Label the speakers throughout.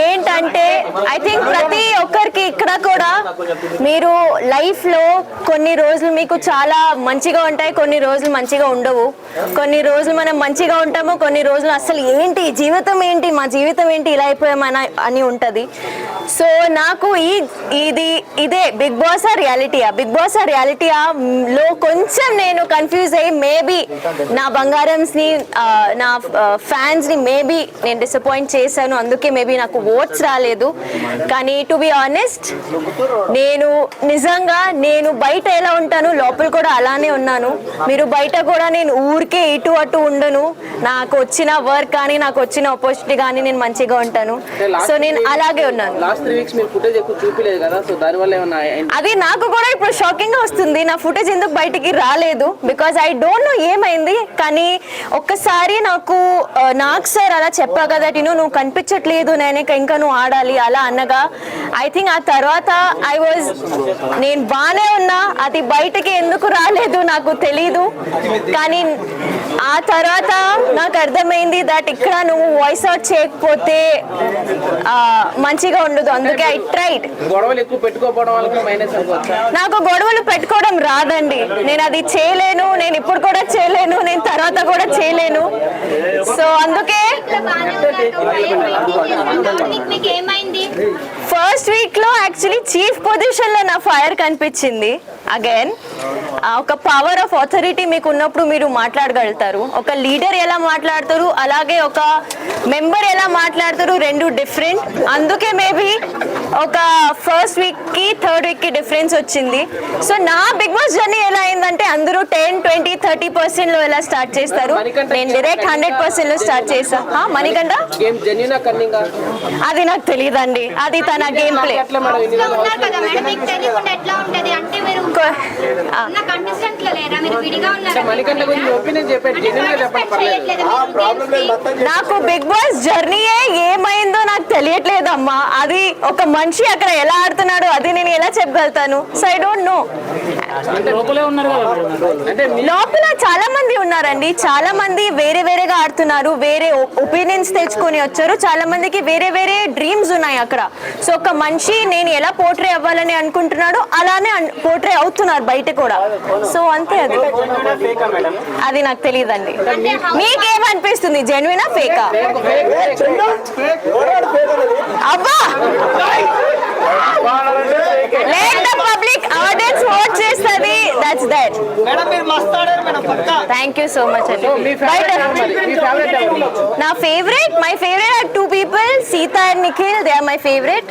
Speaker 1: ఏంటంటే I think ప్రతి ఒక్కరికి ఇక్కడ కూడా మీరు లైఫ్లో కొన్ని రోజులు మీకు చాలా మంచిగా ఉంటాయి కొన్ని రోజులు మంచిగా ఉండవు. కొన్ని రోజులు మనం మంచిగా ఉంటాము కొన్ని రోజులు అసలు ఏంటి జీవితం ఏంటి మా జీవితం ఏంటి ఇలా అయిపోయామని అని ఉంటుంది. సో నాకు ఈ ఇది ఇదే బిగ్ బాస్ ఆ రియాలిటీయా బిగ్ బాస్ ఆ రియాలిటీయా లో కొంచెం నేను కన్ఫ్యూజ్ అయ్యి మేబీ నా బంగారంస్ని నా ఫ్యాన్స్ని మేబీ నేను డిసప్పాయింట్ చేశాను అందుకు మేబీ నాకు ఓట్స్ రాలేదు. కానీ టు బి ఆనెస్ట్ నేను నిజంగా నేను బయట ఎలా ఉంటాను లోపల కూడా అలానే ఉన్నాను. మీరు బయట కూడా నేను ఊరికే ఇటు అటు ఉండను. నాకు వచ్చిన వర్క్ కానీ నాకు వచ్చిన ఆపర్చునిటీ కానీ నేను మంచిగా ఉంటాను. సో నేను అలాగే ఉన్నాను? అది నాకు కూడా ఇప్పుడు షాకింగ్గా వస్తుంది. నా ఫుటేజ్ ఎందుకు బయటికి రాలేదు? బికాజ్ ఐ డోంట్ నో ఏమైంది. కానీ ఒక్కసారి నాకు నాకు సార్ అలా చెప్పా కదా నువ్వు కనిపించట్లేదు నేను ఇంకా నువ్వు ఆడాలి అలా అనగా ఐ థింక్ ఆ తర్వాత ఐ వాజ్ నేను బాగానే ఉన్నా అది బయటకి ఎందుకు రాలేదు నాకు తెలీదు. కానీ ఆ తర్వాత నాకు అర్థమైంది దట్ ఇక్కడ నువ్వు వాయిస్ అవుట్ చేయకపోతే మంచిగా ఉండదు. అందుకే ఐ ట్రైడ్ నాకు గొడవలు పెట్టుకోవడం రాదండి. నేను అది చేయలేను నేను ఇప్పుడు కూడా చేయలేను నేను తర్వాత కూడా చేయలేను. సో అందుకే ఫస్ట్ వీక్లో యాక్చువల్లీ చీఫ్ పొజిషన్లో నా ఫైర్ కనిపించింది. అగైన్ ఒక పవర్ ఆఫ్ అథారిటీ మీకు ఉన్నప్పుడు మీరు మాట్లాడగలుగుతారు. ఒక లీడర్ ఎలా మాట్లాడతారు అలాగే ఒక మెంబర్ ఎలా మాట్లాడతారు రెండు డిఫరెంట్ అందుకే మేబీ ఒక ఫస్ట్ వీక్కి థర్డ్ వీక్కి డిఫరెన్స్ వచ్చింది. సో నా బిగ్ బాస్ జర్నీ ఎలా అయిందంటే అందరూ టెన్ ట్వంటీ థర్టీ పర్సెంట్లో ఎలా స్టార్ట్ చేస్తారు? నేను డైరెక్ట్ హండ్రెడ్ పర్సెంట్లో స్టార్ట్ చేసా
Speaker 2: కన్నింగ్
Speaker 1: అది నాకు తెలియదండి. అది తన గేమ్ ప్లే నాకు బిగ్ బాస్ జర్నీయే ఏమైందో నాకు తెలియట్లేదు అమ్మా అది ఒక మనిషి అక్కడ ఎలా ఆడుతున్నాడు చెప్పగలుగుతాను? సో ఐ డోంట్ నో లోపల చాలా మంది ఉన్నారండి. చాలా మంది వేరే వేరేగా ఆడుతున్నారు. వేరే ఒపీనియన్స్ తెచ్చుకొని వచ్చారు. చాలా మందికి వేరే వేరే డ్రీమ్స్ ఉన్నాయి అక్కడ. సో ఒక మనిషి నేను ఎలా పోర్ట్రే అవ్వాలని అనుకుంటున్నాడు అలానే పోర్ట్రే అవుతున్నారు బయట కూడా. సో అంతే అది. అది నాకు తెలియదండి. మీకేమనిపిస్తుంది? జెన్యునా ఫేకా థ్యాంక్ యూ సో మచ్ అండి నా favourite my favourite are two people Seetha and Nikhil they are my favourite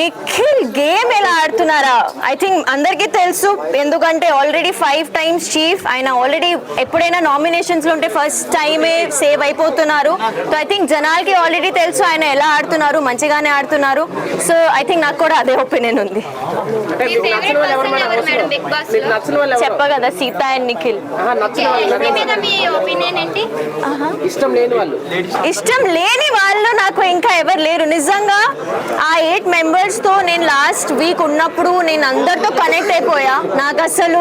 Speaker 1: Nikhil game ఎలా ఆడుతున్నారా? ఐ థింక్ అందరికీ తెలుసు ఎందుకంటే ఆల్రెడీ ఫైవ్ టైమ్స్ చీఫ్ ఆయన ఆల్రెడీ ఎప్పుడైనా నామినేషన్స్లో ఉంటే ఫస్ట్ టైమే సేవ్ అయిపోతున్నారు. సో ఐ థింక్ జనాలకి ఆల్రెడీ తెలుసు ఆయన ఎలా ఆడుతున్నారు మంచిగానే ఆడుతున్నారు. సో ఐ థింక్ నాకు కూడా అదే ఒపీనియన్ ఉంది.
Speaker 2: అంటే
Speaker 3: మీ
Speaker 2: మీకు నచ్చిన
Speaker 3: ఫేవరెట్
Speaker 2: వాళ్ళు ఎవరు
Speaker 3: పర్సన్
Speaker 2: మేడం
Speaker 3: ఎవరు? మేడం
Speaker 2: హౌస్లో?
Speaker 3: బిగ్ బాస్
Speaker 2: మీకు నచ్చిన వాళ్ళు ఎవరు?
Speaker 1: చెప్ప కదా సీత అండ్ నిఖిల్.
Speaker 2: ఆహా, నచ్చిన వాళ్ళు
Speaker 3: దీని మీద మీ ఒపీనియన్ ఏంటి?
Speaker 2: ఇష్టం లేని వాళ్ళు.
Speaker 1: ఇష్టం లేని వాళ్ళు నాకు ఇంకా ఎవరు లేరు. నిజంగా ఆ ఎయిట్ మెంబర్స్తో నేను లాస్ట్ వీక్ ఉన్నప్పుడు నేను అందరితో కనెక్ట్ అయిపోయా. నాకు అసలు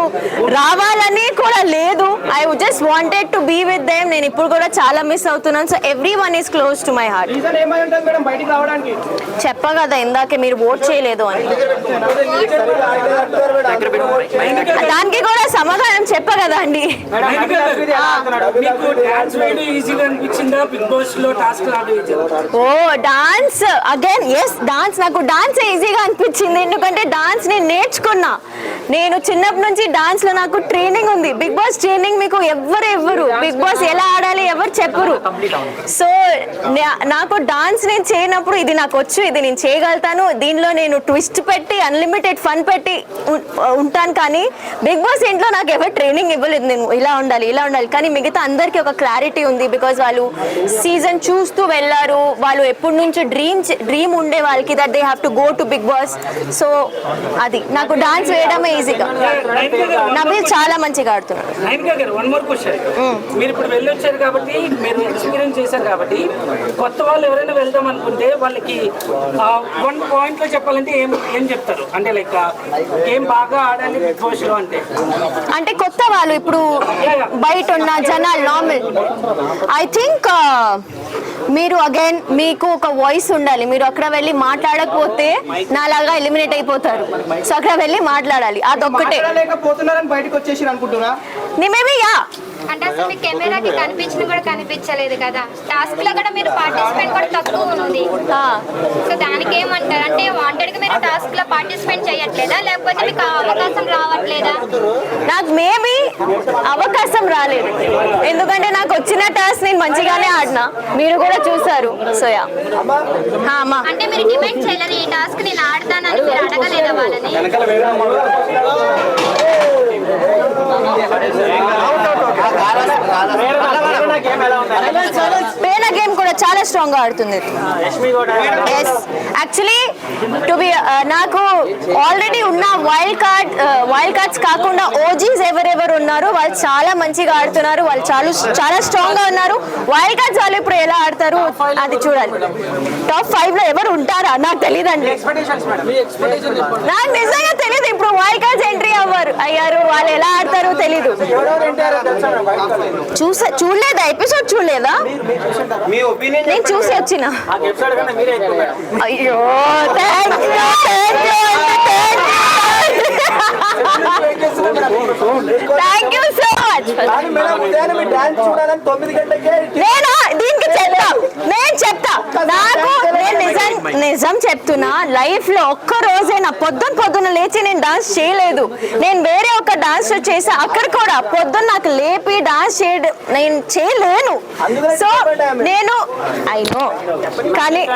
Speaker 1: రావాలని కూడా లేదు. I just wanted to be with them నేను ఇప్పుడు కూడా చాలా మిస్ అవుతున్నాను. So everyone is close to my heart
Speaker 4: reason ఏమై ఉంటుంది మేడం? బయటికి రావడానికి.
Speaker 1: చెప్ప కదా ఇందాకే మీరు ఓట్ చేయలేదు అని. దానికి కూడా సమాధానం చెప్ప కదా అండి oh dance again yes dance నాకు డాన్స్ ఈజీగా అనిపించింది. ఎందుకంటే డాన్స్ నేను నేర్చుకున్నా. నేను చిన్నప్పటి నుంచి డాన్స్లో నాకు ట్రైనింగ్ ఉంది. బిగ్ బాస్ ట్రైనింగ్ మీకు ఎవ్వరు ఎవ్వరు బిగ్ బాస్ ఎలా ఆడాలి ఎవరు చెప్పరు. సో నాకు డాన్స్ నేను చేయనప్పుడు ఇది నాకు వచ్చు ఇది నేను చేయగలుగుతాను. దీనిలో నేను ట్విస్ట్ పెట్టి అన్లిమిటెడ్ ఫన్ పెట్టి ఉంటాను కానీ బిగ్ బాస్ ఇంట్లో నాకు ఎవరు ట్రైనింగ్ ఇవ్వలేదు. నేను ఇలా ఉండాలి ఇలా ఉండాలి. కానీ మిగతా అందరికీ ఒక క్లారిటీ ఉంది బికాజ్ వాళ్ళు సీజన్ చూస్తూ వెళ్ళారు. వాళ్ళు ఎప్పటి నుంచో డ్రీమ్ డ్రీమ్ ఉండే వాళ్ళకి that they have to go to Bigg Boss so అది. నాకు డాన్స్ వేయడమే ఈజీగా నబీల్ చాలా మంచిగా ఆడుతున్నాడు.
Speaker 5: వన్ మోర్ క్వశ్చన్ మీరు ఇప్పుడు వెళ్ళొచ్చారు కాబట్టి మీరు ఎక్స్పీరియన్స్ చేశారు కాబట్టి కొత్త వాళ్ళు ఎవరైనా వెళ్దాం అనుకుంటే వాళ్ళకి వన్ పాయింట్లో చెప్పాలంటే ఏం ఏం చెప్తారు? అంటే లైక్ గేమ్ బాగా ఆడాలి బిగ్ బాస్లో అంటే?
Speaker 1: అంటే కొత్త వాళ్ళు ఇప్పుడు బయట ఉన్న జనాలు నార్మల్ ఐ థింక్ మీరు అగైన్ మీకు ఒక వాయిస్ ఉండాలి. మీరు అక్కడ వెళ్ళి మాట్లాడకపోతే నాలాగా ఎలిమినేట్ అయిపోతారు. సో అక్కడ వెళ్ళి మాట్లాడాలి. అదొక్కటే.
Speaker 4: మాట్లాడలేకపోతున్నారని బయటకు వచ్చేసి అనుకుంటున్నా.
Speaker 1: మేబీ యా
Speaker 3: అంటే అసలు మీ కెమెరాకి కనిపించిన కూడా కనిపించలేదు కదా. టాస్క్లో కూడా మీరు పార్టిసిపేట్ కూడా తక్కువ ఉంది సో దానికి ఏమంటారు? అంటే వాంటెడ్ మీరు టాస్క్లో పార్టిసిపేట్ చేయట్లేదా? లేకపోతే మీకు ఆ అవకాశం రావట్లేదా?
Speaker 1: నాకు మేబీ అవకాశం రాలేదు. ఎందుకంటే నాకు వచ్చిన టాస్క్ నేను మంచిగానే ఆడినా. మీరు కూడా చూసారు. సో యా హా, అమ్మా.
Speaker 3: అంటే మీరు డిమాండ్ చేయలేదు? ఈ టాస్క్ నేను ఆడతానని మీరు అడగలేదా వాళ్ళని?
Speaker 1: పేన గేమ్ కూడా చాలా స్ట్రాంగ్గా ఆడుతుంది యాక్చువల్లీ టు బి నాకు ఆల్రెడీ ఉన్న వైల్డ్ కార్డ్ వైల్డ్ కార్డ్స్ కాకుండా ఓజీస్ ఎవరెవరు ఉన్నారో వాళ్ళు చాలా మంచిగా ఆడుతున్నారు. వాళ్ళు చాలా చాలా స్ట్రాంగ్గా ఉన్నారు. వైల్డ్ కార్డ్స్ వాళ్ళు ఇప్పుడు ఎలా ఆడతారు అది చూడాలి. టాప్ ఫైవ్లో ఎవరు ఉంటారా? నాకు తెలియదండి నాకు నిజంగా తెలియదు ఇప్పుడు కార్డ్స్ ఎంట్రీ అవ్వరు. అయ్యారు వాళ్ళు ఎలా ఆడతారో తెలీదు. చూసా చూడలేదా? ఎపిసోడ్ చూడలేదా?
Speaker 4: మీ ఒపీనియన్
Speaker 1: నేను చూసి వచ్చిన. అయ్యో థ్యాంక్ యూ సో మచ్
Speaker 4: కానీ మేడం ఉదయాన్నే మీ డాన్స్ చూడాలని తొమ్మిది గంటలకే
Speaker 1: నేను దీనికి చెప్తా నేను చెప్తా నాకు నేను నిజం చెప్తున్నా లైఫ్లో ఒక్క రోజైనా పొద్దున పొద్దున లేచి నేను డాన్స్ చేయలేదు. నేను వేరే ఒక డాన్స్ చేసా అక్కడ కూడా పొద్దున్న నాకు లేపి డాన్స్ చేయడం నేను చేయలేను. సో నేను ఐ నో కానీ